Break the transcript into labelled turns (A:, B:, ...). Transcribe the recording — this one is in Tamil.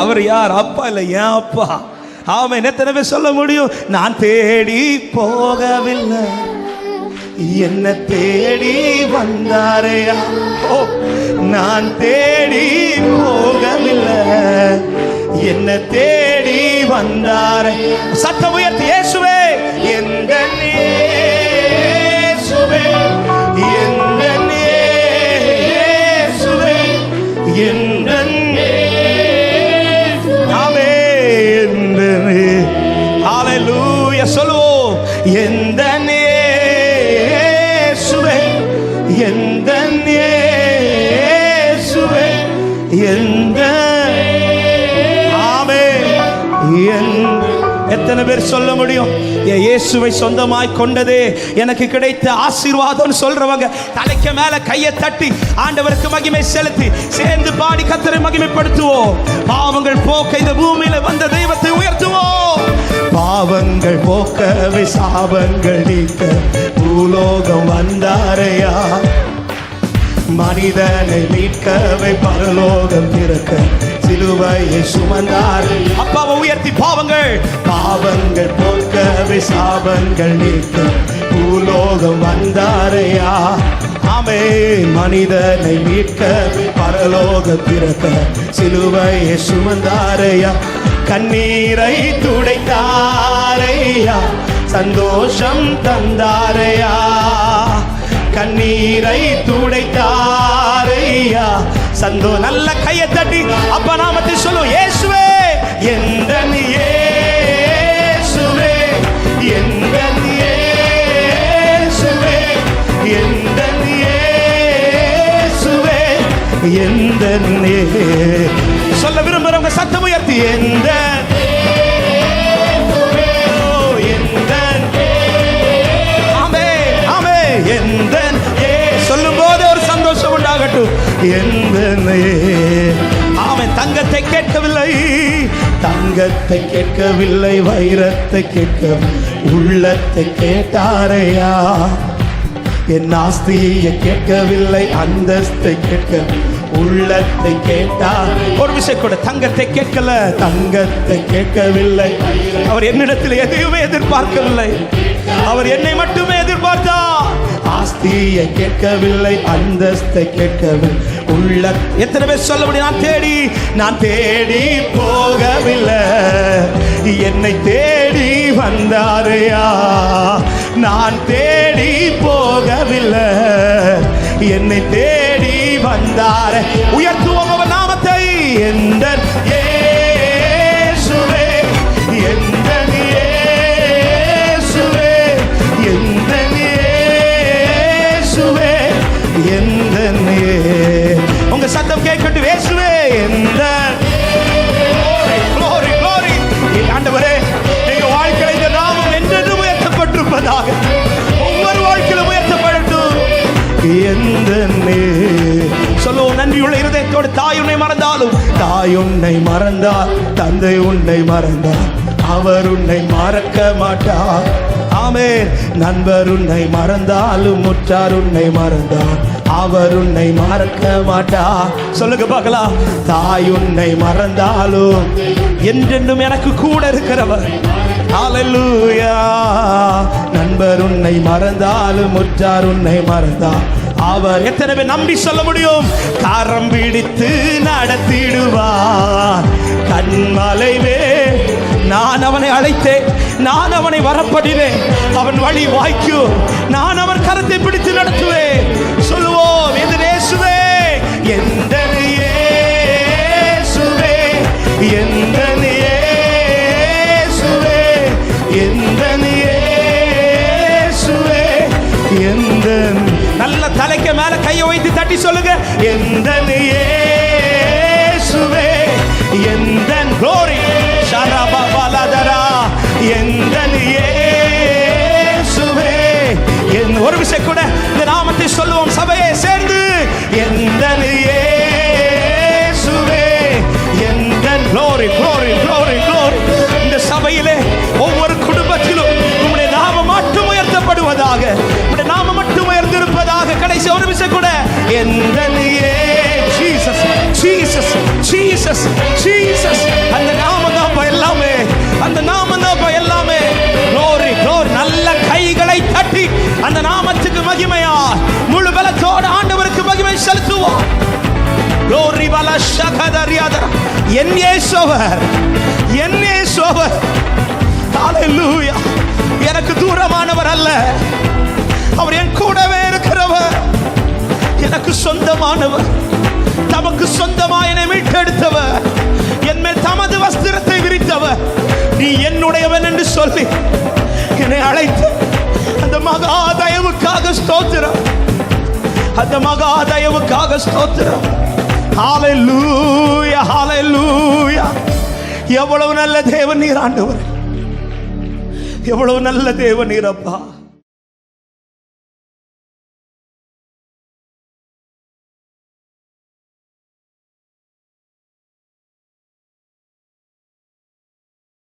A: அவர் யார்? அப்பா இல்லை ஏன் அப்பா. ஆமாம் எத்தனை பேர் சொல்ல முடியும்? நான் தேடி போகவில்லை. என்ன தேடி வந்தாரையா ஓ நான் தேடி போகவில்லை. என்ன தேடி வந்தாரே. சத்தம் உயர்த்தி எந்த சுவை எந்த சுவை எந்த ஆமே என் எத்தனை பேர் சொல்ல முடியும்? என் இயேசுவை சொந்தமாய் கொண்டதே எனக்கு கிடைத்த ஆசீர்வாதம்னு சொல்றவங்க தலைக்கு மேல கையை தட்டி ஆண்டவருக்கு மகிமை செலுத்தி சேர்ந்து பாடி கத்தரை மகிமைப்படுத்துவோம். பாவங்கள் போக்க இந்த பூமியில வந்த தெய்வத்தை உயர்த்துவோம். பாவங்கள் போக்கவே சாபங்கள் நீக்க. பூலோகம் வந்தாரையா? மனிதனை மீட்கவை பரலோகம் திறக்க. சிலுவையை சுமந்தார். அப்பாவை உயர்த்தி பாவங்கள். பாவங்கள் போக்கவை சாபங்கள் நீக்க. பூலோகம் வந்தாரையா? ஆமே மனிதனை மீட்க பரலோக திறக்க சிலுவையை சுமந்தாரையா? கண்ணீரை துடைத்தாரையா? சந்தோஷம் தந்தாரையா? கண்ணீரை துடைத்தாரையா? சந்தோ நல்ல கையை தட்டி அப்ப நாமத்தை சொல்லு இயேசுவே எந்த எந்த சொல்ல விரும்புறவங்க சத்தம் உயர்த்தி எந்த அவன் சொல்லும் போது ஒரு சந்தோஷம் எந்த தங்கத்தை கேட்கவில்லை. தங்கத்தை கேட்கவில்லை வைரத்தை கேட்க உள்ளத்தை கேட்டாரையா என் ஆஸ்தியை கேட்கவில்லை அந்தஸ்தை கேட்க உள்ளத்தை கேட்டார் ஒரு விஷயம் கூட தங்கத்தை கேட்கல தங்கத்தை கேட்கவில்லை. அவர் என்னிடத்தில் எதையுமே எதிர்பார்க்கவில்லை. அவர் என்னை மட்டுமே எதிர்பார்த்தார். ஆஸ்தியை கேட்கவில்லை அந்தஸ்தை கேட்கவில்லை. உள்ள எத்தனை பேர் சொல்ல முடியும்? நான் தேடி நான் தேடி போகவில்லை. என்னை தேடி வந்தாரையா? நான் தேடி போகவில்லை. என்னை தேடி வந்தார் உயர்த்துவோம் அவர் நாமத்தை எந்த இயேசுவே எந்த இயேசுவே எந்த இயேசுவே எந்த உங்க சத்தம் கேட்கட்டும் இயேசுவே எந்த glory glory. ஆண்டவரே எங்க வாழ்க்கையில இந்த நாமம் என்றென்றும் உயர்த்தப்பட்டிருப்பதாக ஒவ்வொரு வாழ்க்கையிலும் உயர்த்தப்படட்டும் எந்த நே நன்றியுள்ள இருதயத்தோடு தாய் உன்னை மறந்தாலும் தாய் உன்னை மறந்தால் தந்தை உன்னை மறந்தார் அவர் உன்னை மறக்க மாட்டார். ஆமே நண்பர் உன்னை மறந்தாலும் முற்றார் உன்னை மறந்தார். அவர் உன்னை மறக்க மாட்டார். சொல்லுங்க பார்க்கலாம். தாய் உன்னை மறந்தாலும் என்றென்றும் எனக்கு கூட இருக்கிறவர். நண்பர் உன்னை மறந்தாலும் முற்றார் உன்னை மறந்தார். அவர் எத்தனை பேர் நம்பி சொல்ல முடியும்? காரம் பிடித்து நடத்திடுவார். கண்மலைவே நான் அவனை அழைத்தேன். நான் அவனை வரப்படினேன் அவன் வழி வாய்க்கும் நான் அவன் கரத்தை பிடித்து நடத்துவேன். சொல்லுவோம் எது நேசுவே எந்த எந்த எந்த எந்த நல்ல தலைக்கு மேல கையை வைத்து தட்டி சொல்லுங்க எந்த இயேசுவே எந்த glory ஷரபபலதரா எந்த சுவே என் ஒரு விஷயம் கூட இந்த நாமத்தை சொல்லுவோம் சபை என் ஏசோவர் என் ஏசோவர் ஹalleluya. எனக்கு தூரமானவர் அல்ல. அவர் என் கூடவே இருக்கிறவர். எனக்கு சொந்தமானவர். தமக்கு சொந்தமா என்னை மீட்டெடுத்தவர். என் மேல் தமது வஸ்திரத்தை விரித்தவர். நீ என்னுடையவன் என்று சொல்லி என்னை அழைத்து அந்த மகா தயவுக்காக ஸ்தோத்திரம். அந்த மகா தயவுக்காக ஸ்தோத்திரம். ஹalleluya ஹalleluya எவ்வளவு நல்ல தேவன் நீர் ஆண்டவர். எவ்வளவு நல்ல தேவன் நீர் அப்பா.